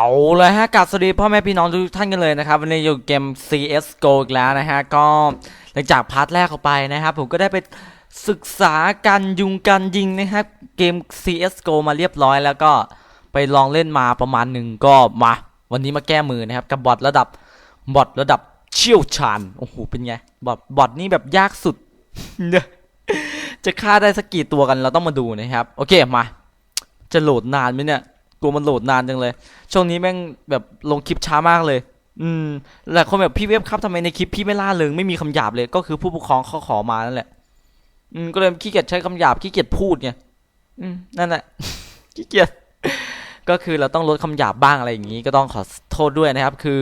เอาเลยฮะกับสวัสดีพ่อแม่พี่น้องทุกท่านกันเลยนะครับวันนี้อยู่เกม CSGO อีกแล้วนะฮะก็หลังจากพาร์ทแรกเข้าไปนะครับผมก็ได้ไปศึกษาการยุงการยิงนะครับเกม CSGO มาเรียบร้อย แล้วก็ไปลองเล่นมาประมาณหนึ่งก็มาวันนี้มาแก้มือนะครับกับบอทระดับบอทระดับเชี่ยวชาญโอ้โหเป็นไงบอทบอทนี่แบบยากสุด จะฆ่าได้สักกี่ตัวกันเราต้องมาดูนะครับโอเคมาจะโหลดนานไหมเนี่ย กลัวมันโหลดนานจังเลย ช่วงนี้แม่งแบบลงคลิปช้ามากเลย อืมหลายคนแบบพี่เว็บครับทำไมในคลิปพี่ไม่ล่าเริงไม่มีคำหยาบเลย ก็คือผู้ปกครองเขาขอมานั่นแหละ อืมก็เลยขี้เกียจใช้คำหยาบขี้เกียจพูดไงอืมนั่นแหละ ขี้เกียจ ก็คือเราต้องลดคำหยาบบ้างอะไรอย่างนี้ก็ต้องขอโทษด้วยนะครับ คือ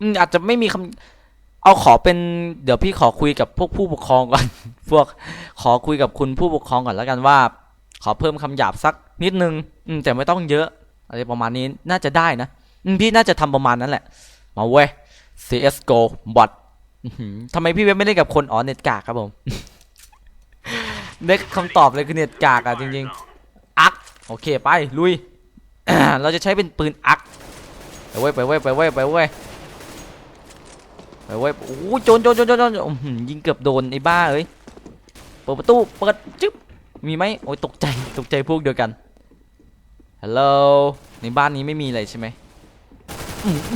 อืมอาจจะไม่มีคำเอาขอเป็นเดี๋ยวพี่ขอคุยกับพวกผู้ปกครองก่อน พวกขอคุยกับคุณผู้ปกครองก่อนแล้วกันว่า ขอเพิ่มคำหยาบสัก นิดนึงอืมแต่ไม่ต้องเยอะอะไรประมาณนี้น่าจะได้นะพี่น่าจะทำประมาณนั้นแหละ มาเว้ย CSGO บอททำไมพี่เว็บไม่เล่นกับคนอ๋อเน็ตกากครับผมเน็ตคำตอบเลยคือเน็ตกากอะจริงๆ อักโอเคไปลุย เราจะใช้เป็นปืนอักไปเว้ยไปเว้ยไปเว้ยไปเว้ยไปเว้ยโอ้โหโจรโจรโจรโจรโจรอื้อหือยิงเกือบโดนไอ้บ้าเอ้ยเปิดประตูเปิดจึ๊บมีไหมโอ้ยตกใจตกใจพวกเดียวกัน ฮัลโหลในบ้านนี้ไม่มีอะไรใช่ไหม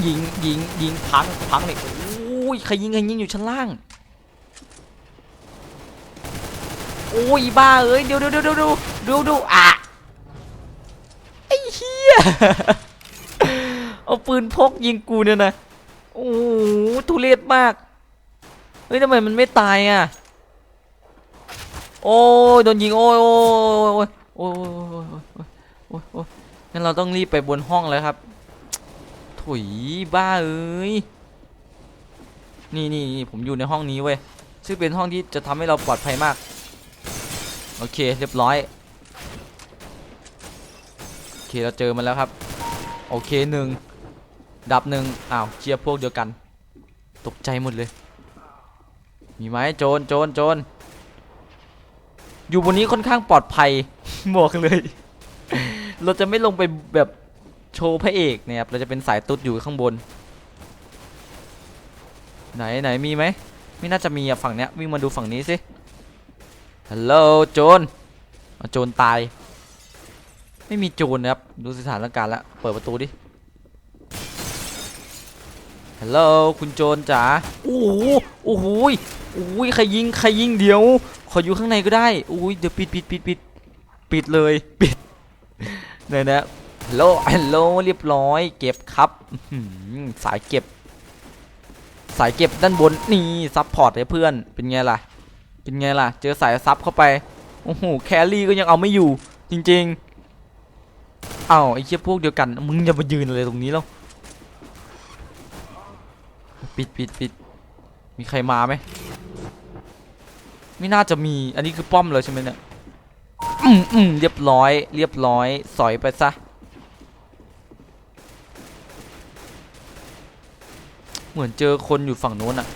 ยิงยิงยิงพังพังเลยโอ้ยใครยิงใครยิงอยู่ชั้นล่าง โอ้ยบ้าเอ้ยเดี๋ยวเดี๋ยวเดี๋ยวเดี๋ยวเดี๋ยวเดี๋ยวอะไอ้เหี้ยเอาปืนพกยิงกูเนี่ยนะโอ้ทุเรศมากเฮ้ยทำไมมันไม่ตายอะโอ้ยโดนยิงโอ้ยโอ้ยโอ้ยโอ้ยโอ้ย อ้โอ้โอ้ยงั้นเราต้องรีบไปบนห้องแล้วครับถุยบ้าเอ้ยนี่นี่นี่ผมอยู่ในห้องนี้เว้ยซึ่งเป็นห้องที่จะทำให้เราปลอดภัยมาก โอเคเรียบร้อย โอเคเราเจอมันแล้วครับ โอเคหนึ่งดับหนึ่งอ้าวเชียร์พวกเดียวกัน ตกใจหมดเลย มีไหมโจรโจรโจรอยู่บนนี้ค่อนข้างปลอดภัยบอกเลย เราจะไม่ลงไปแบบโชว์พระเอกเนี่ยครับเราจะเป็นสายตุ๊ดอยู่ข้างบน ไหนไหนมีไหมไม่น่าจะมีอะฝั่งเนี้ยวิ่งมาดูฝั่งนี้สิฮัลโหลโจรเอาโจรตาย ไม่มีโจรนะครับดูสถานการณ์แล้วเปิดประตูดิฮัลโหลคุณโจรจ๋าโอ้โหโอ้โหโอ้โหยใครยิงใครยิงเดี๋ยว ขออยู่ข้างในก็ได้โอ้ยเดี๋ยวปิดปิดปิดปิดปิดเลยปิด เนี่ยนะฮัลโหลฮัลโหลเรียบร้อย เก็บครับสายเก็บ สายเก็บด้านบนนี่ซับพอร์ตให้เพื่อนเป็นไงล่ะ เป็นไงล่ะ เจอสายซับเข้าไปโอ้โหแครี่ก็ยังเอาไม่อยู่ จริง ๆ เอ้าไอ้เชี่ยพวกเดียวกัน มึงอย่ามายืนอะไรตรงนี้แล้วปิดปิดปิดมีใครมาไหมไม่น่าจะมีอันนี้คือป้อมเลยใช่ไหมเนี่ย อืมอืมเรียบร้อย เรียบร้อย สอยไปซะ เหมือนเจอคนอยู่ฝั่งโน้นอะ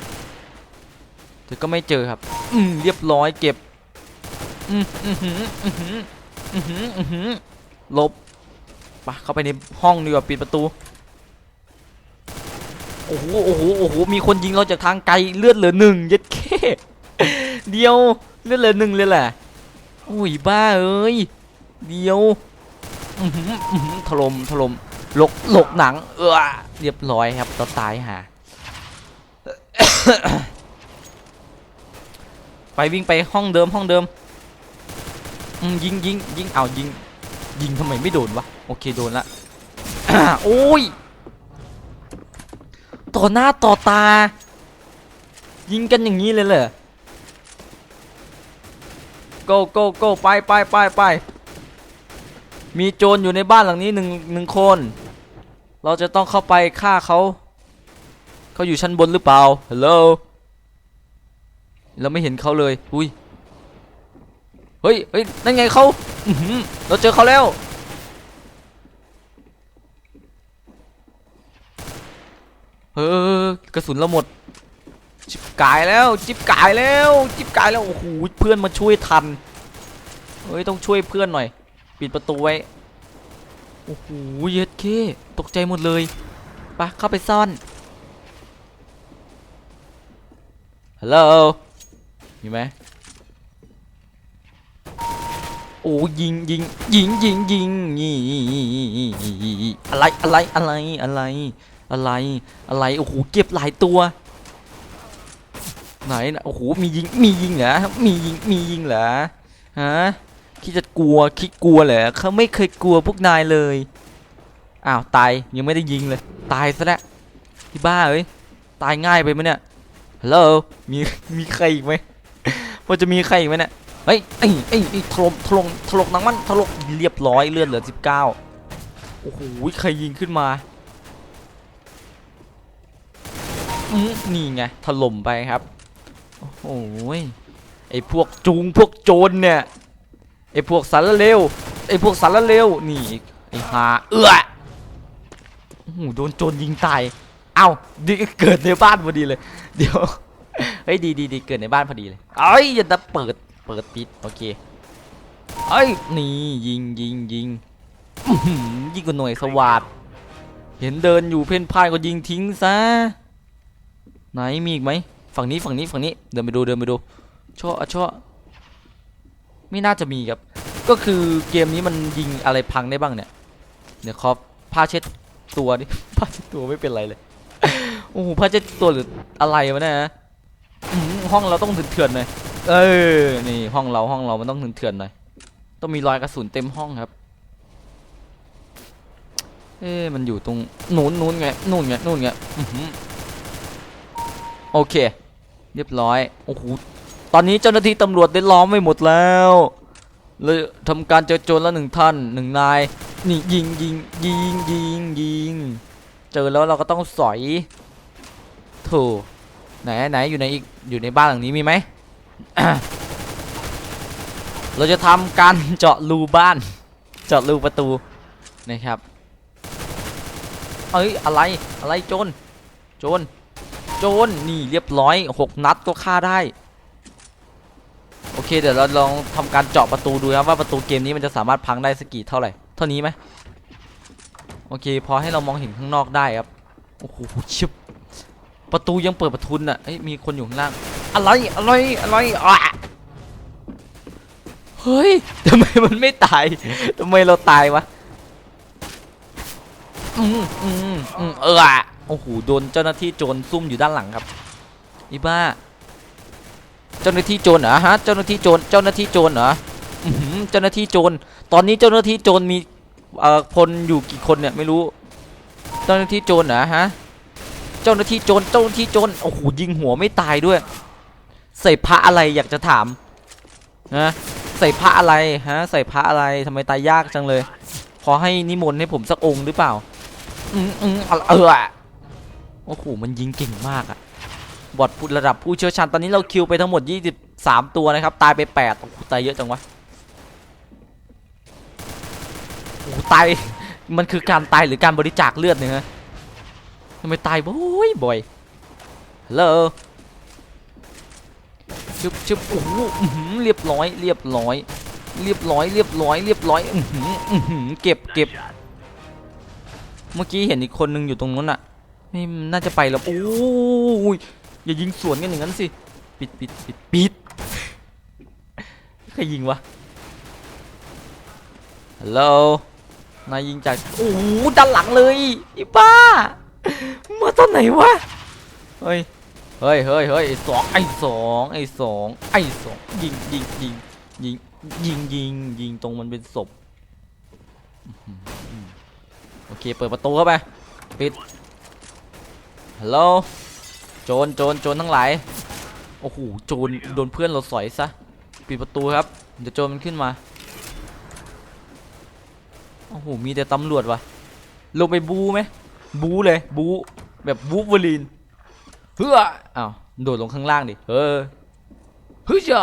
แต่ก็ไม่เจอครับ อืมเรียบร้อยเก็บ อืมอือหืออือหืออือหืออือหือลบไปเข้าไปในห้องดีกว่าปิดประตู โอ้โห โอ้โห โอ้โห มีคนยิงเราจากทางไกลเลือดเหลือหนึ่งย็ดเค้เดียวเลือดเหลือหนึ่งเลยแหละ อุ้ยบ้าเอ้ยเดียวถล่มถล่มหลกหลกหนัง เออเรียบร้อยครับเราตายหาไปวิ่งไปห้องเดิมห้องเดิมอืมยิงยิงยิงเอายิง ยิงทำไมไม่โดนวะโอเคโดนละโอ้ยต่อหน้าต่อตา ยิงกันอย่างนี้เลยเหรอ go go go ไปไปไปไปมีโจรอยู่ในบ้านหลังนี้หนึ่งหนึ่งคน เราจะต้องเข้าไปฆ่าเขาเขาอยู่ชั้นบนหรือเปล่าฮัลโหลเราไม่เห็นเขาเลยอุ้ยเฮ้ยเฮ้ยนั่นไงเขาเราเจอเขาแล้วเฮ้ยกระสุนเราหมด กายแล้วจิบกายแล้วจิบกายแล้วโอ้โหเพื่อนมาช่วยทันเฮ้ยต้องช่วยเพื่อนหน่อย ปิดประตูไว้โอ้โหเย็ดเคตกใจหมดเลยไปะเข้าไปซ่อนฮัลโหลมีไหมโอ้ยิงยิงยิงยิงยิงนี่อะไรอะไรอะไรอะไรอะไรอะไรโอ้โหเก็บหลายตัว ไหนนะโอ้โหมียิงมียิงเหรอมียิงมียิงเหรอฮะคิดจะกลัวคิดกลัวเหรอเขาไม่เคยกลัวพวกนายเลยอ้าวตายยังไม่ได้ยิงเลย ตายซะแล้วที่บ้าเอ้ยตายง่ายไปไหมเนี่ยฮัลโหลมีมีใครอีกไหมว่าจะมีใครอีกไหมเนี่ยเฮ้ยไอ้ไอ้ไอ้ถล่มถล่มถล่มนังมันถล่มเรียบร้อยเลือดเหลือสิบเก้าโอ้โหใครยิงขึ้นมาอืมนี่ไงถล่มไปครับ โอ้โหยไอพวกจูงพวกโจรเนี่ยไอพวกสารเลวไอพวกสารเลวนี่ไอหาเอื้อโอ้โหโดนโจรยิงตายเอ้าดิเกิดในบ้านพอดีเลย เดี๋ยวเฮ้ยดีดีดีเกิดในบ้านพอดีเลยเอ้ยอย่าจะเปิดเปิดปิดโอเคเอ้ยนี่ยิงยิงยิงยิงกับหน่วยสวัสดเห็นเดินอยู่เพ่นพ่านก็ยิงทิ้งซะไหนมีอีกไหม ฝั่งนี้ฝั่งนี้ฝั่งนี้เดินไปดูเดินไปดูช่ออะช่อไม่น่าจะมีครับ ก็คือเกมนี้มันยิงอะไรพังได้บ้างเนี่ยเดี๋ยวขอผ้าเช็ดตัวดิผ้าเช็ดตัวไม่เป็นไรเลยโอ้โหผ้าเช็ดตัวหรืออะไรวะเนี่ยนะห้องเราต้องเถื่อนๆหน่อยเออนี่ห้องเราห้องเรามันต้องเถื่อนๆหน่อยต้องมีรอยกระสุนเต็มห้องครับ เอ๊มันอยู่ตรงนู้นนู้นไงนู่นไงนู่นไงโอเค เรียบร้อย โอ้โห ตอนนี้เจ้าหน้าที่ตำรวจได้ล้อมไว้หมดแล้วเลยทำการเจอโจรแล้วหนึ่งท่านหนึ่งนาย นี่ยิงยิงยิงยิงยิง เจอแล้วเราก็ต้องสอยโถไหนไหนอยู่ในอีกอยู่ในบ้านหลังนี้มีไหม เราจะทำการเจาะรูบ้าน เจาะรูประตูนะครับ เอ้ยอะไรอะไรโจรโจร โจรนี่เรียบร้อยหกนัดก็ฆ่าได้ โอเค เดี๋ยวเราลองทำการเจาะประตูดูครับว่าประตูเกมนี้มันจะสามารถพังได้สกี่เท่าไหร่เท่านี้ไหมโอเค พอให้เรามองเห็นข้างนอกได้ครับโอ้โหชิบประตูยังเปิดประทุนอะเอ้ยมีคนอยู่ข้างล่างอะไรอะไรอะไรอะเฮ้ยทำไมมันไม่ตายทำไมเราตายวะอืมอืมอืมเอออะ โอ้โหโดนเจ้าหน้าที่โจรซุ่มอยู่ด้านหลังครับอีบ้า เจ้าหน้าที่โจรเหรอฮะ เจ้าหน้าที่โจร เจ้าหน้าที่โจรเหรออือหือเจ้าหน้าที่โจร ตอนนี้เจ้าหน้าที่โจรมีเอ่อคนอยู่กี่คนเนี่ยไม่รู้ เจ้าหน้าที่โจรเหรอฮะ เจ้าหน้าที่โจร เจ้าหน้าที่โจร โอ้โหยิงหัวไม่ตายด้วย ใส่พระอะไรอยากจะถามนะใส่พระอะไรฮะ ใส่พระอะไรทำไมตายยากจังเลย ขอให้นิมนต์ให้ผมสักองค์หรือเปล่า อืมอืมเออ โอ้โหมันยิงเก่งมากอะบอดระดับผู้เชี่ยวชาญตอนนี้เราคิวไปทั้งหมด 23 ตัวนะครับ ตายไป8โอ้โหตายเยอะจังวะโอ้โหตายมันคือการตายหรือการบริจาคเลือดเนี่ยฮะทำไมตายบ่อยบ่อยฮัลโหลชึบชึบโอ้โหเรียบร้อย เรียบร้อย เรียบร้อย เรียบร้อย เรียบร้อยเก็บเก็บเมื่อกี้เห็นอีกคนนึงอยู่ตรงนู้นอะ นี่น่าจะไปแล้วโอ้ยอย่ายิงสวนกันอย่างนั้นสิปิดปิดปิดปิดใครยิงวะฮัลโหลนายยิงจากโอ้โหด้านหลังเลยอีบ้ามาตอนไหนวะเฮ้ยเฮ้ยเฮ้ยเฮ้ยไอ้สองไอ้สองไอ้สองไอ้สองยิงยิงยิงยิงยิงยิงยิงตรงมันเป็นศพโอเคเปิดประตูเข้าไปปิด ฮัลโหลโจรโจรโจรทั้งหลายโอ้โหโจรโดนเพื่อนเราสอยซะปิดประตูครับเดี๋ยวโจรมันขึ้นมาโอ้โหมีแต่ตำรวจวะลงไปบูไหมบูเลยบูแบบบูเวอรีนเฮ้ออ้าวโดดลงข้างล่างดิเออเฮ้ยจ้ะ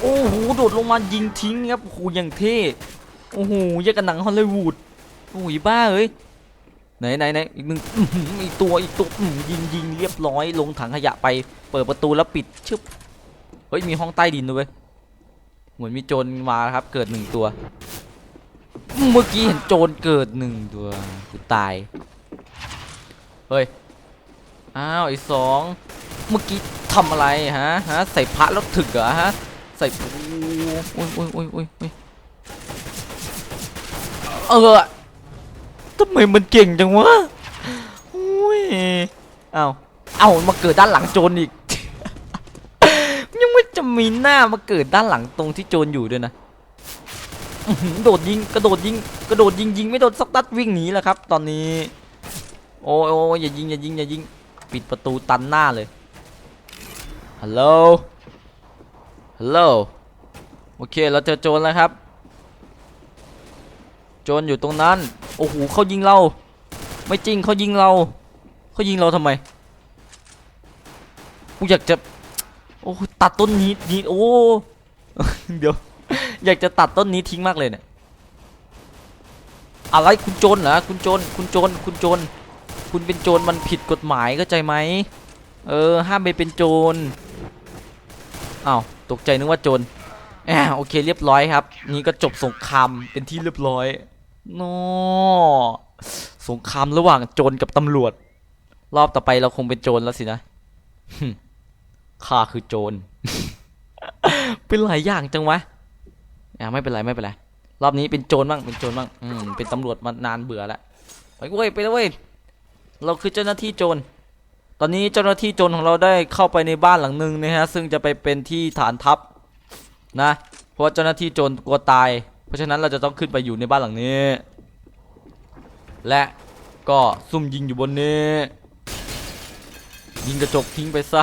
โอ้โหโดดลงมายิงทิ้งครับโอ้โหอย่างเท่โอ้โหยังกับหนังฮอลลีวูดโอ้ยบ้าเอ้ย ไหนไหนไหนอีกหนึ่งอีกตัวอีกตัวยิงยิงเรียบร้อยลงถังขยะไป เปิดประตูแล้วปิดชึบเฮ้ยมีห้องใต้ดินด้วยเวยเหมือนมีโจรมาครับเกิดหนึ่งตัว เมื่อกี้เห็นโจรเกิดหนึ่งตัวกูตายเฮ้ยอ้าวไอ้สองเมื่อกี้ทำอะไรฮะฮะใส่พระแล้วถึกเหรอฮะใส่โอ้ยโอ้ยโอ้ยโอ้ยโอ้ยเออ ทำไมมันเก่งจังวะโอ้ยเอาเอามาเกิดด้านหลังโจรอีก ยังไม่จะมีหน้ามาเกิดด้านหลังตรงที่โจรอยู่ด้วยนะโดดยิงกระโดดยิงกระโดดยิงยิงไม่โดนสักนัดวิ่งหนีแล้วครับ ตอนนี้ โอ้ยโอ้ยอย่ายิงอย่ายิงอย่ายิงปิดประตูตันหน้าเลยฮัลโหลฮัลโหลโอเคเราเจอโจรแล้วครับ โจรอยู่ตรงนั้น โอ้โหเขายิงเรา ไม่จริงเขายิงเราเขายิงเราทำไมกูอยากจะโอ้ตัดต้นนี้นี้โอ้เดี๋ยว อยากจะตัดต้นนี้ทิ้งมากเลยเนี่ยอะไรคุณโจรเหรอคุณโจรคุณโจรคุณโจรคุณเป็นโจรมันผิดกฎหมายเข้าใจไหมเออห้ามไปเป็นโจรอ้าวตกใจนึกว่าโจรแอบโอเคเรียบร้อยครับ นี่ก็จบสงครามเป็นที่เรียบร้อย โนสงครามระหว่างโจรกับตำรวจ รอบต่อไปเราคงเป็นโจรแล้วสินะข้าคือโจร เป็นหลายอย่างจังวะอ่าไม่เป็นไรไม่เป็นไร รอบนี้เป็นโจรบ้างเป็นโจรบ้าง อืมเป็นตำรวจมานานเบื่อแล้วไปเว้ยไปเลยเว้ย เราคือเจ้าหน้าที่โจร ตอนนี้เจ้าหน้าที่โจรของเราได้เข้าไปในบ้านหลังหนึ่งนะฮะ ซึ่งจะไปเป็นที่ฐานทัพนะ เพราะเจ้าหน้าที่โจรกลัวตาย ราะฉะนั้นเราจะต้องขึ้นไปอยู่ในบ้านหลังนี้ และก็ซุ่มยิงอยู่บนนี้ ยิงกระจกทิ้งไปซะ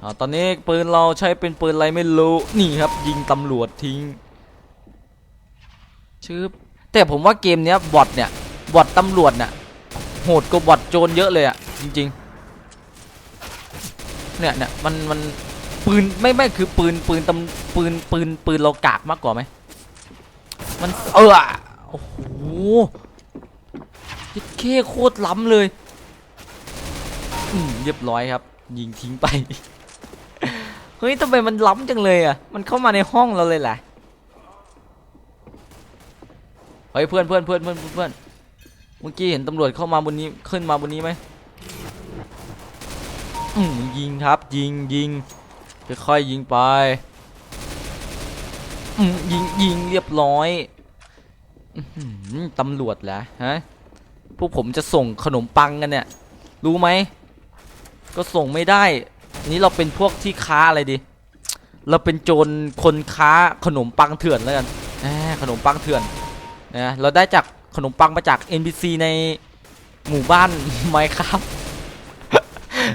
อตอนนี้ปืนเราใช้เป็นปืนอะไรไม่รู้ นี่ครับ ยิงตำรวจทิ้งชืบแต่ผมว่าเกมเนี้ยบอทเนี่ยบอทตำรวจเนี่ยโหดกว่าบอทโจรเยอะเลยอะจริงๆเนี่ยเนี่ยมันมันปืนไม่ไม่คือปืนปืนตำปืนปืนปืนเรากากมากกว่าไหม มันเออโอ้โหยิดเคโคตรล้ำเลยอืมเรียบร้อยครับ ยิงทิ้งไป เฮ้ยทำไมมันล้ำจังเลยอะ มันเข้ามาในห้องเราเลยแหละเฮ้ยเพื่อนเพื่อนเพื่อนเพื่อนเพื่อนเมื่อกี้เห็นตำรวจเข้ามาบนนี้ขึ้นมาบนนี้ไหมอืมยิงครับยิงยิงค่อยๆยิงไป อืมยิงยิงเรียบร้อยตำรวจแหละฮะพวกผมจะส่งขนมปังกันเนี่ย รู้ไหม ก็ส่งไม่ได้ นี่เราเป็นพวกที่ค้าอะไรดี เราเป็นโจรคนค้าขนมปังเถื่อนแล้วกันขนมปังเถื่อนนะเราได้จากขนมปังมาจาก NPC ในหมู่บ้านไหมครับ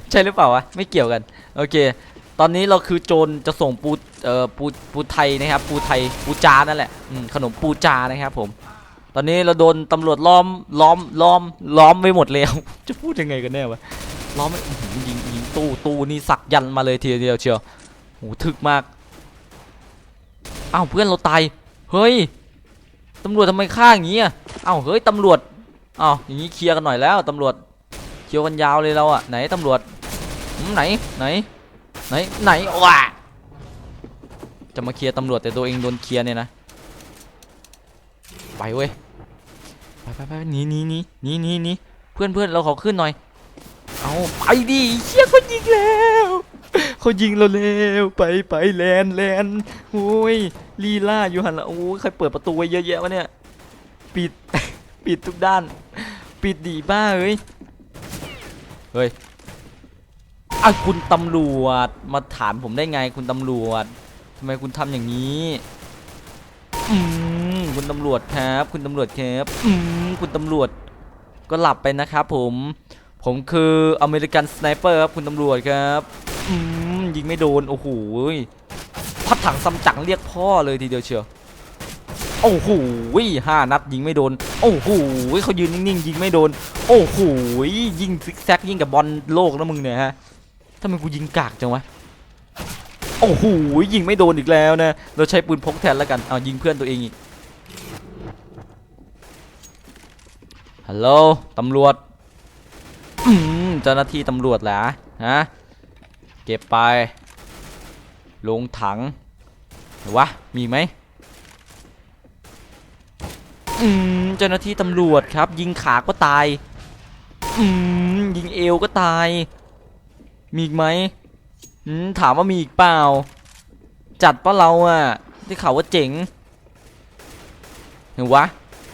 ใช่หรือเปล่าวะไม่เกี่ยวกัน โอเค ตอนนี้เราคือโจรจะส่งปูเอ่อปูปูไทยนะครับ ปูไทยปูจานั่นแหละขนมปูจานะครับผม ตอนนี้เราโดนตำรวจล้อมล้อมล้อมล้อมไปหมดแล้ว จะพูดยังไงกันแน่วะล้อมยิงยิงตู้ตู้นี่สักยันมาเลยทีเดียวเชียวโหถึกมากอ้าวเพื่อนเราตายเฮ้ยตำรวจทำไมฆ่าอย่างงี้อะอ้าวเฮ้ยตำรวจอ้าวอย่างงี้เคลียร์กันหน่อยแล้วตำรวจเคลียร์กันยาวเลยเราอะไหนตำรวจไหนไหน ไหนไหนว้าจะมาเคลียร์ตำรวจแต่ตัวเองโดนเคลียร์เนี่ยนะไปเว้ยไปไปไปหนีหนีหนีหนีหนีหนีเพื่อนเพื่อนเราขอขึ้นหน่อยเอาไปดิเชี่ยเขายิงแล้วเขายิงเราแล้วไปไปแลนแลนโอ้ยลีล่าอยู่หันละโอ้ยใครเปิดประตูไว้เยอะแยะวะเนี่ยปิดปิดทุกด้าน ปิดดีบ้าเอ้ยเฮ้ย อะคุณตำรวจมาถามผมได้ไงคุณตำรวจทำไมคุณทำอย่างนี้อืมคุณตำรวจครับ คุณตำรวจครับอืมคุณตำรวจก็หลับไปนะครับผม ผมคืออเมริกันสไนเปอร์ครับคุณตำรวจครับอืมยิงไม่โดนโอ้โหพัดถังซัมจังเรียกพ่อเลยทีเดียวเชียวโอ้โหห้านัดยิงไม่โดน โอ้โหเขายืนนิ่งๆยิงไม่โดน โอ้โหยิงซิกแซกยิงกับบอลโลกนะมึงเนี่ยฮะ ทำไมกูยิงกากจังวะ โอ้โหยิงไม่โดนอีกแล้วนะ เราใช้ปืนพกแทนแล้วกัน เอายิงเพื่อนตัวเองอีก ฮัลโหลตำรวจเจ้าหน้าที่ตำรวจแหละฮะ เก็บไป ลงถังหรือวะ มีไหมอืมเจ้าหน้าที่ตำรวจครับ ยิงขาก็ตายอืมยิงเอวก็ตาย มีอีกไหมถามว่ามีอีกเปล่า จัดปะเราอะได้ข่าวว่าเจ๋งเห็นวะ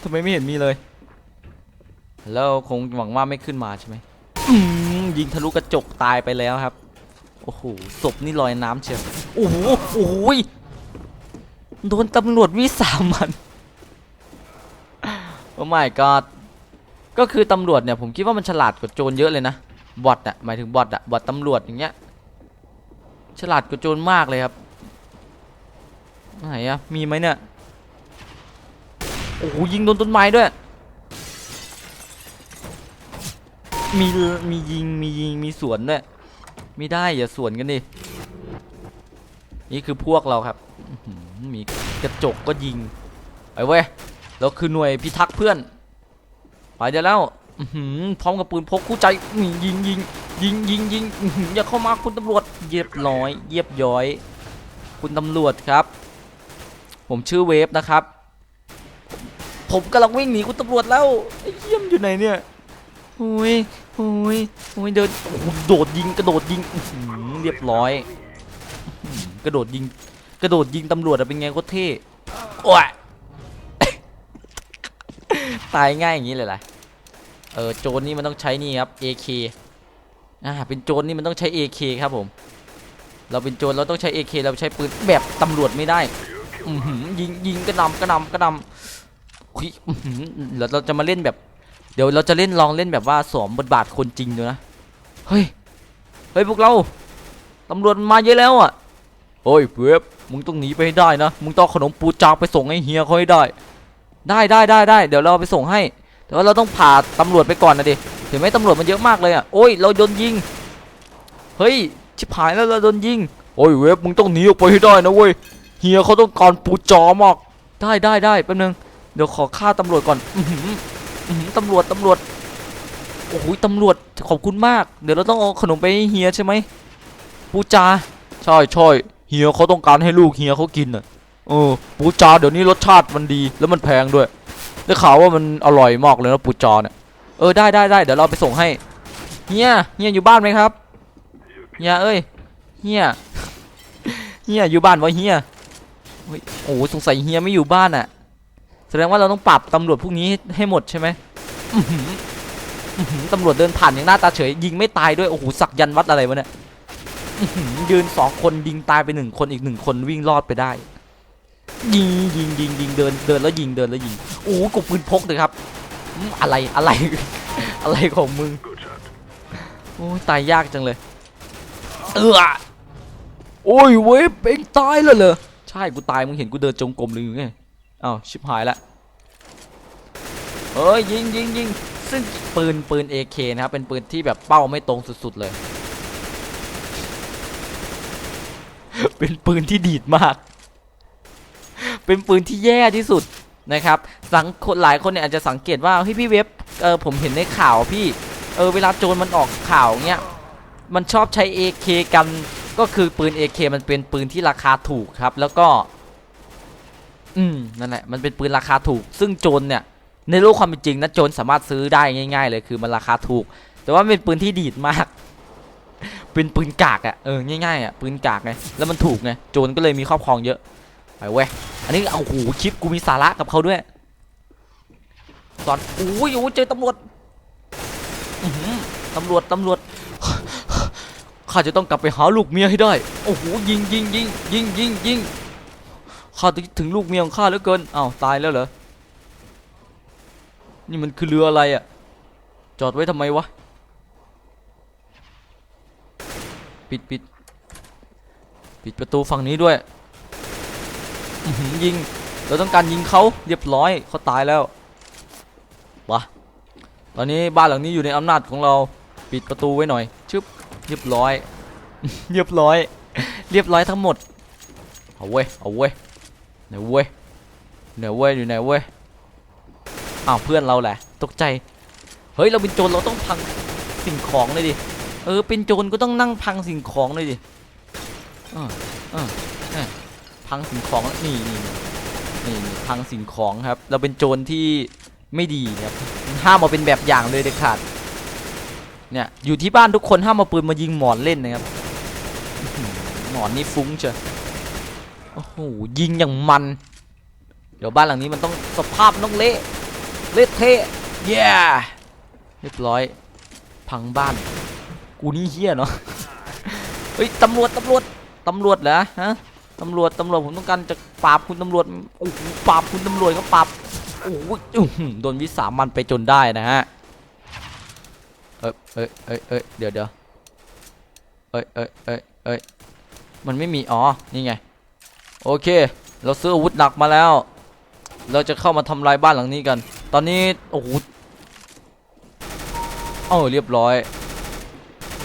ทำไมไม่เห็นมีเลย แล้วคงหวังว่าไม่ขึ้นมาใช่ไหมมยิงทะลุกระจกตายไปแล้วครับ โอ้โห ศพนี่ลอยน้ำเชียว โอ้โห โอ้ย โดนตำรวจวิสามัน โอ้ my god ก็คือตำรวจเนี่ยผมคิดว่ามันฉลาดกว่าโจรเยอะเลยนะ บอทอะหมายถึงบอทอะบอทตำรวจอย่างเงี้ย ฉลาดกว่าโจรมากเลยครับไหนอะมีไหมเนี่ย โอ้โหยิงโดนต้นไม้ด้วย มีมียิงมียิงมีสวนด้วยไม่ได้อย่าสวนกันดิ นี่คือพวกเราครับ มีกระจกก็ยิง ไปเว้ย เราคือหน่วยพิทักษ์เพื่อน ไปเดี๋ยวแล้ว พร้อมกับปืนพกคู่ใจยิงยิงยิงยิงยิงอย่าเข้ามาคุณตำรวจเยียบร้อย เยียบย้อย คุณตำรวจครับ ผมชื่อเวฟนะครับ ผมกำลังวิ่งหนีคุณตำรวจแล้วไอเยี่ยมอยู่ไหนเนี่ยโอ้ยโอ้ยโอ้ยเดินโดดยิงกระโดดยิงเรียบร้อย กระโดดยิง กระโดดยิงตำรวจเป็นไงโคตรเท่โอ้ยตายง่ายอย่างนี้เลยล่ะ เออโจรนี่มันต้องใช้นี่ครับ AK อ่าเป็นโจรนี่มันต้องใช้ AK ครับผม เราเป็นโจรเราต้องใช้ AK เราใช้ปืนแบบตำรวจไม่ได้อืยิงยิงกระหนำกระหนำกระหนำคุยอื้อหือเดี๋ยวเราจะมาเล่นแบบ เดี๋ยวเราจะเล่นลองเล่นแบบว่าสวมบทบาทคนจริงดูนะเฮ้ยเฮ้ยพวกเราตำรวจมาเยอะแล้วอะเฮ้ยเว็บมึงต้องหนีไปให้ได้นะมึงต้องขนมปูจากไปส่งให้เฮียเขาให้ได้ ได้ได้ได้ได้เดี๋ยวเราไปส่งให้ แต่ว่าเราต้องผ่าตำรวจไปก่อนนะดิเห็นไหมตำรวจมันเยอะมากเลยอะโอ้ยเราโดนยิงเฮ้ยชิบหายแล้วเราโดนยิงโอ้ยเว็บมึงต้องหนีออกไปให้ได้นะเว้ยเฮียเขาต้องการปูจอมากได้ได้ได้แป๊บนึงเดี๋ยวขอฆ่าตำรวจก่อนอือหืออื้อหือตำรวจตำรวจโอ้โหตำรวจขอบคุณมาก เดี๋ยวเราต้องเอาขนมไปให้เฮียใช่ไหมปูจาใช่ใช่เฮียเขาต้องการให้ลูกเฮียเขากินอะเออปูจาเดี๋ยวนี้รสชาติมันดีแล้วมันแพงด้วย ได้ข่าวว่ามันอร่อยมากเลยนะปูจาเนี่ยเออได้ได้ได้เดี๋ยวเราไปส่งให้เฮียเฮียอยู่บ้านไหมครับเฮียเอ้ยเฮียเฮียอยู่บ้านวะเฮียโอ้โหสงสัยเฮียไม่อยู่บ้านอะ แสดงว่าเราต้องปรับตำรวจพวกนี้ให้หมดใช่ไหมตำรวจเดินผ่านอย่างหน้าตาเฉย ยิงไม่ตายด้วยโอ้โหสักยันวัดอะไรวะเนี่ยยืนสองคนยิงตายไปหนึ่งคนอีกหนึ่งคนวิ่งรอดไปได้ ยิงยิงยิงยิงเดินเดินแล้วยิงเดินแล้วยิงโอ้โหกบปืนพกเลยครับอะไรอะไร อะไรของมึงโอ้ตายยากจังเลยเออโอ้ยเว้ยเองตายแล้วเหรอใช่กูตายมึงเห็นกูเดินจงกรมหรือไงอ้าวชิบหายละเอ้ยยิงยิงยิงซึ่งปืนปืน AK นะครับเป็นปืนที่แบบเป้าไม่ตรงสุดๆเลย เป็นปืนที่ดีดมาก เป็นปืนที่แย่ที่สุดนะครับสังคนหลายคนเนี่ยอาจจะสังเกตว่าเฮ้ยพี่เว็บเออผมเห็นในข่าวพี่เออเวลาโจรมันออกข่าวเงี้ยมันชอบใช้ AK กันก็คือปืน AK มันเป็นปืนที่ราคาถูกครับ แล้วก็ อืมนั่นแหละมันเป็นปืนราคาถูก ซึ่งโจรเนี่ย ในโลกความเป็นจริงนะโจรสามารถซื้อได้ง่าย ๆ เลยคือมันราคาถูก แต่ว่าเป็นปืนที่ดีดมาก เป็นปืนกากอะ่ะเออง่ายๆอะ่ะปืนกากไงแล้วมันถูกไงโจรก็เลยมีครอบครองเยอะ เว้ย อันนี้เอาหูคลิปกูมีสาระกับเขาด้วยสอนโอ้ยโอ้เจอตำรวจตำรวจตำรวจข้าจะต้องกลับไปหาลูกเมียให้ได้ โอ้โหยิงยิงยิงยิงยิงยิงข้าถึงลูกเมียของข้าเหลือเกินอ้าวตายแล้วเหรอ นี่มันคือเรืออะไรอะ่ะ จอดไว้ทำไมวะ ปิดปิดปิดประตูฝั่งนี้ด้วย ยิง เราต้องการยิงเขาเรียบร้อยเขาตายแล้ววะตอนนี้บ้านหลังนี้อยู่ในอำนาจของเราปิดประตูไว้หน่อยชึบเรียบร้อย เรียบร้อย เรียบร้อยทั้งหมดเอาเว้ยเอาเว้ยไหนเว้ยไหนเว้ยอยู่ไหนเว้ยอ้าวเพื่อนเราแหละตกใจเฮ้ยเราเป็นโจรเราต้องพังสิ่งของเลยดิเออเป็นโจรก็ต้องนั่งพังสิ่งของเลยดิออเออเออ พังสิ่งของนี่นี่นี่พังสิ่งของครับ เราเป็นโจรที่ไม่ดีครับห้ามมาเป็นแบบอย่างเลยเด็ดขาดเนี่ยอยู่ที่บ้านทุกคนห้ามมาปืนมายิงหมอนเล่นนะครับหมอนนี่ฟุ้งเชียวโอ้โหยิงอย่างมัน เดี๋ยวบ้านหลังนี้มันต้องสภาพนต้องเละเละเทะเย้เรียบร้อย พังบ้าน กูนี่เฮี้ยเนาะเฮ้ยตำรวจตำรวจตำรวจเหรอฮะ ตำรวจตำรวจผมต้องการจะปราบคุณตำรวจโอ้โหปราบคุณตำรวจก็ปราบโอ้โหโดนวิสามันไปจนได้นะฮะเอ้ยเอ้ยเอ้ยเอ้ยเดี๋ยวเดี๋ยวเอ้ยเอ้ยเอ้ยเอ้ยมันไม่มีอ๋อนี่ไงโอเค เราซื้ออาวุธหนักมาแล้ว เราจะเข้ามาทำลายบ้านหลังนี้กัน ตอนนี้โอ้โหเอ้าเรียบร้อย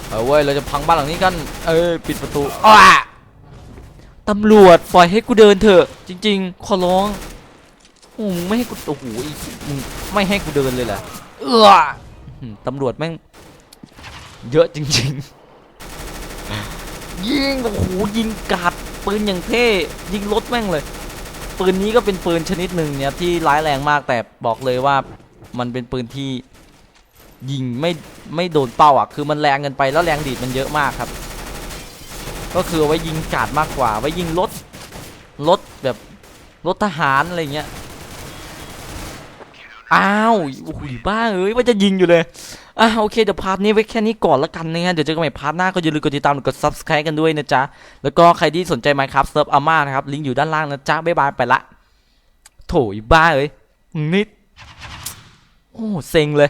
เอาเว้ยเราจะพังบ้านหลังนี้กัน เอ้ยปิดประตูอ้า ตำรวจปล่อยให้กูเดินเถอะ จริง ๆ ขอร้องโอ้ไม่ให้กูโอ้โหมึงไม่ให้กูเดินเลยเหรอเออตำรวจแม่งเยอะจริง ๆ ยิงโอ้โหยิงกาดปืนอย่างเท่ยิงรถแม่งเลย ปืนนี้ก็เป็นปืนชนิดหนึ่งเนี่ยที่ร้ายแรงมากแต่บอกเลยว่ามันเป็นปืนที่ยิงไม่ไม่โดนเป้าอะคือมันแรงเกินไปแล้วแรงดีดมันเยอะมากครับ ก็คือไว้ยิงกาดมากกว่าไว้ยิงรถรถแบบรถทหารอะไรเงี้ยอ้าวโอ้โหบ้าเอ้ยว่าจะยิงอยู่เลยอะโอเคเดี๋ยวพาร์ทนี้ไว้แค่นี้ก่อนละกันนะฮะเดี๋ยวเจอกันใหม่พาร์ทหน้าก็อย่าลืมกดติดตามกด subscribe กันด้วยนะจ๊ะ แล้วก็ใครที่สนใจ Minecraft เซิร์ฟอาม่านะครับ ลิงก์อยู่ด้านล่างนะจ๊ะ บ๊ายบายไปละ โถยบ้าเอ้ยนิด โอ้เซ็งเลย